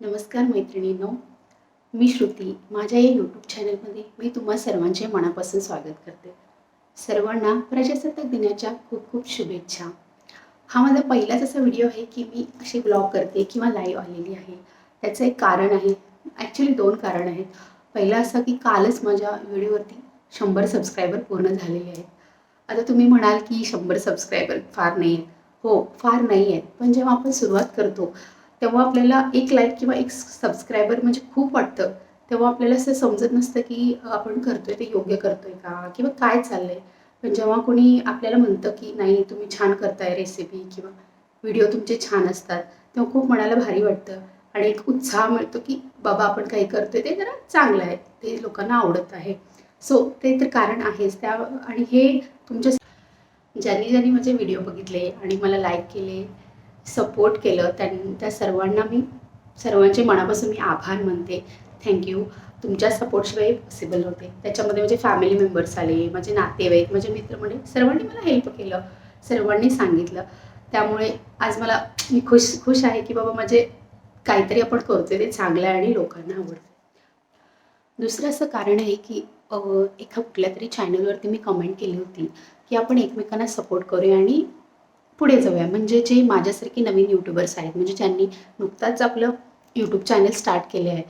नमस्कार मैत्रिणींनो मी श्रुती. माझ्या या यूट्यूब चॅनलमध्ये मी तुम्हा सर्वांचे मनापासून स्वागत करते. सर्वांना प्रजासत्ताक दिनाच्या खूप खूप शुभेच्छा. हा माझा पहिलाच असा व्हिडिओ आहे की मी असे ब्लॉग करते किंवा लाईव्ह आलेली आहे. त्याचं एक कारण आहे. ॲक्च्युली दोन कारण आहेत. पहिलं असं की कालच माझ्या व्हिडिओवरती शंभर सबस्क्रायबर पूर्ण झालेले आहेत. आता तुम्ही म्हणाल की शंभर सबस्क्रायबर फार नाही आहेत हो फार नाही आहेत पण जेव्हा आपण सुरुवात करतो तेव्हा आपल्याला एक लाईक किंवा एक सबस्क्रायबर म्हणजे खूप वाटतं. तेव्हा आपल्याला असं समजत नसतं की आपण करतोय ते योग्य करतोय का? किंवा काय चाललंय? पण जेव्हा कोणी आपल्याला म्हणतं की नाही तुम्ही छान करताय रेसिपी किंवा व्हिडिओ तुमचे छान असतात तेव्हा खूप मनाला भारी वाटतं. आणि एक उत्साह मिळतो की बाबा आपण काही करतोय ते जरा चांगलं आहे. ते लोकांना आवडत आहे. सो ते तर कारण आहेच. त्या आणि हे तुमच्या ज्यांनी ज्यांनी माझे व्हिडिओ बघितले आणि मला लाईक केले सपोर्ट केलं त्यां त्या सर्वांना मी सर्वांचे मनापासून मी आभार मानते. थँक्यू तुमच्या सपोर्टशिवाय पॉसिबल होते त्याच्यामध्ये माझे फॅमिली मेंबर्स आले माझे नातेवाईक माझे मित्रमंडळी म्हणजे सर्वांनी मला हेल्प केलं. सर्वांनी सांगितलं. त्यामुळे आज मला मी खुश खुश आहे की बाबा माझे काहीतरी आपण करतोय ते चांगलं आहे आणि लोकांना आवडतं दुसरं असं कारण आहे की एका कुठल्या तरी चॅनलवरती मी कमेंट केली होती की आपण एकमेकांना सपोर्ट करूया आणि पुढे जाऊया. म्हणजे जे माझ्यासारखे नवीन यूट्यूबर्स आहेत म्हणजे ज्यांनी नुकताच आपलं यूट्यूब चॅनल स्टार्ट केले आहे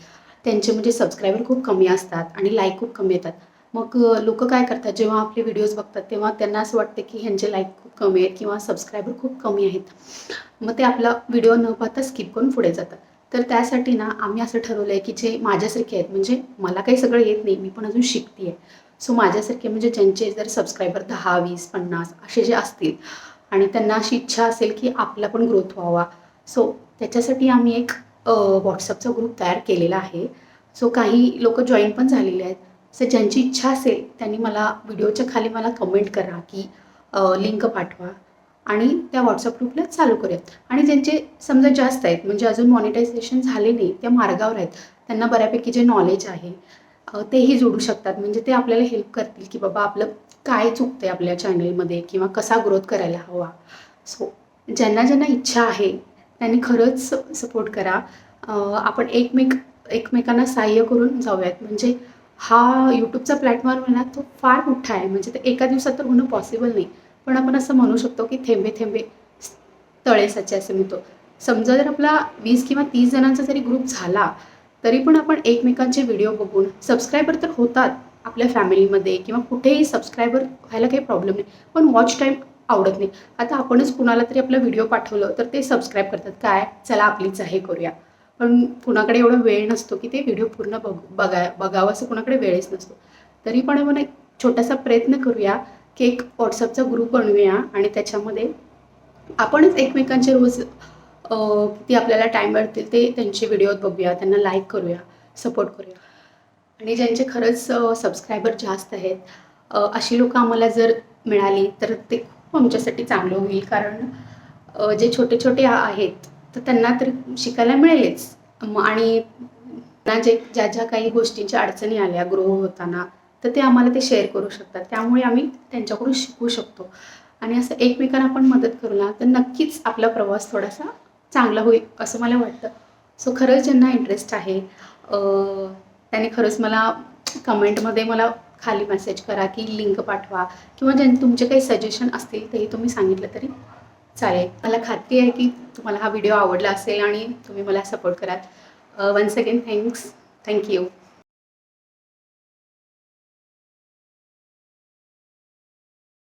त्यांचे म्हणजे सबस्क्रायबर खूप कमी असतात आणि लाईक खूप कमी येतात. मग लोक काय करतात? जेव्हा आपले व्हिडिओज बघतात तेव्हा त्यांना असं वाटतं की ह्यांचे लाईक खूप कमी आहेत किंवा सबस्क्रायबर खूप कमी आहेत. मग ते आपला व्हिडिओ न पाहता स्किप करून पुढे जातात. तर त्यासाठी ना आम्ही असं ठरवलं आहे की जे माझ्यासारखे आहेत म्हणजे मला काही सगळं येत नाही मी पण अजून शिकते आहे सो माझ्यासारखे म्हणजे ज्यांचे जर सबस्क्रायबर दहा वीस पन्नास असे जे असतील आणि त्यांना अशी इच्छा असेल की आपला पण ग्रोथ व्हावा. सो त्याच्यासाठी आम्ही एक व्हॉट्सअपचा ग्रुप तयार केलेला आहे. सो काही लोक जॉईन पण झालेले आहेत. सो ज्यांची इच्छा असेल त्यांनी मला व्हिडिओच्या खाली मला कमेंट करा की लिंक पाठवा. आणि त्या व्हॉट्सअप ग्रुपला चालू करूयात. आणि ज्यांचे समजा जास्त आहेत म्हणजे अजून मॉनिटायझेशन झाले नाही त्या मार्गावर आहेत. त्यांना बऱ्यापैकी जे नॉलेज आहे तेही जोडू शकतात. म्हणजे ते आपल्याला हेल्प करतील की बाबा आपलं काय चुकते आपल्या चॅनलमध्ये किंवा कसा ग्रोथ करायला हवा? सो ज्यांना ज्यांना इच्छा आहे त्यांनी खरंच सपोर्ट करा. आपण एकमेक एकमेकांना सहाय्य करून जाऊयात. म्हणजे हा यूट्यूबचा प्लॅटफॉर्म आहे ना तो फार मोठा आहे. म्हणजे ते एका दिवसात तर होणं पॉसिबल नाही. पण आपण असं म्हणू शकतो की थेंबे थेंबे तळे साचे असं म्हणतो. समजा जर आपला वीस किंवा तीस जणांचा जरी ग्रुप झाला तरी पण आपण एकमेकांचे व्हिडिओ बघून सबस्क्रायबर तर होतात आपल्या फॅमिलीमध्ये किंवा कुठेही सबस्क्रायबर व्हायला काही प्रॉब्लेम नाही. पण वॉच टाईम आवडत नाही. आता आपणच कुणाला तरी आपला व्हिडिओ पाठवलं तर ते सबस्क्राईब करतात. काय? चला आपलीच आहे करूया. पण कुणाकडे एवढा वेळ नसतो की ते व्हिडिओ पूर्ण बघ बघा बघावं असं कुणाकडे वेळच नसतो. तरी पण आपण एक छोटासा प्रयत्न करूया की एक व्हॉट्सअपचा ग्रुप बनवूया आणि त्याच्यामध्ये आपणच एकमेकांचे रोज किती आपल्याला टाईम मिळतील ते त्यांचे व्हिडिओ बघूया त्यांना लाईक करूया सपोर्ट करूया. आणि ज्यांचे खरंच सबस्क्रायबर जास्त आहेत अशी लोकं आम्हाला जर मिळाली तर ते खूप आमच्यासाठी चांगलं होईल. कारण जे छोटे छोटे आहेत तर त्यांना तर शिकायला मिळेलच. आणि त्यांना जे ज्या ज्या काही गोष्टींच्या अडचणी आल्या ग्रो होताना तर ते आम्हाला ते शेअर करू शकतात. त्यामुळे आम्ही त्यांच्याकडून शिकू शकतो. आणि असं एकमेकांना आपण मदत करू ना तर नक्कीच आपला प्रवास थोडासा चांगला होईल असं मला वाटतं. सो खरंच ज्यांना इंटरेस्ट आहे त्यांनी खरंच मला कमेंटमध्ये मला खाली मेसेज करा की लिंक पाठवा. किंवा ज्यां तुमचे काही सजेशन असतील तेही तुम्ही सांगितलं तरी चालेल. मला खात्री आहे की तुम्हाला हा व्हिडिओ आवडला असेल आणि तुम्ही मला सपोर्ट कराल. Once again thanks thank you